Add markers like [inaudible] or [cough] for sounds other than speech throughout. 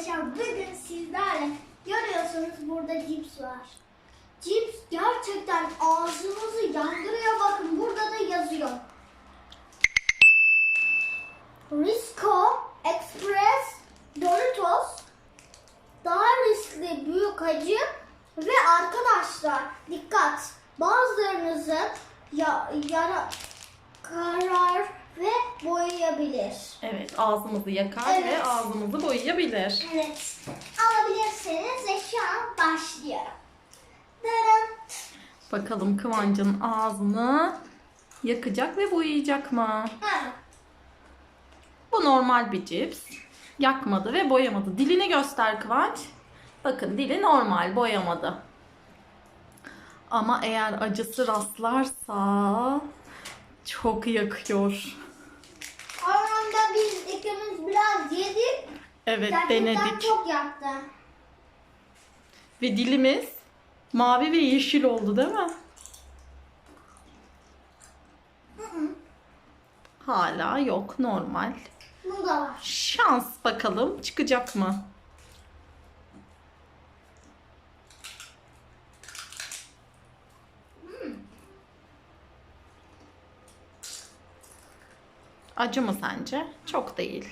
arkadaşlar bugün sizlerle görüyorsunuz burada cips var. Cips gerçekten ağzınızı yandırıyor bakın burada da yazıyor. Risco Express Doritos daha riskli büyük acı ve arkadaşlar dikkat bazılarınızın ya, yara karar ve boyayabilir. Evet ağzımızı yakar Evet. ve ağzımızı boyayabilir. Evet. Alabilirsiniz ve şu an başlıyorum. Bakalım Kıvancı'nın ağzını yakacak ve boyayacak mı? Evet. Bu normal bir cips. Yakmadı ve boyamadı. Dilini göster Kıvanç. Bakın dili normal boyamadı. Ama eğer acısı rastlarsa çok yakıyor. Evet Gerçekten denedik. çok yaktı. Ve dilimiz mavi ve yeşil oldu değil mi? Hala yok normal. Bu da var. Şans bakalım çıkacak mı? Acı mı sence? Çok değil.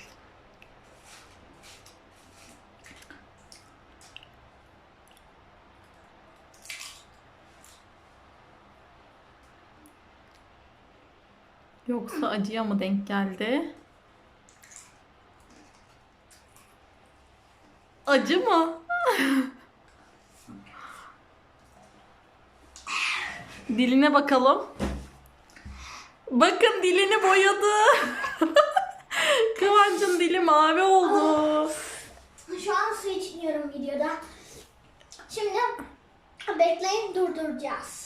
Yoksa acıya mı denk geldi? Acı mı? [laughs] Diline bakalım. Bakın dilini boyadı. [laughs] Kıvancın dili mavi oldu. Şu an su içmiyorum videoda. Şimdi bekleyin durduracağız.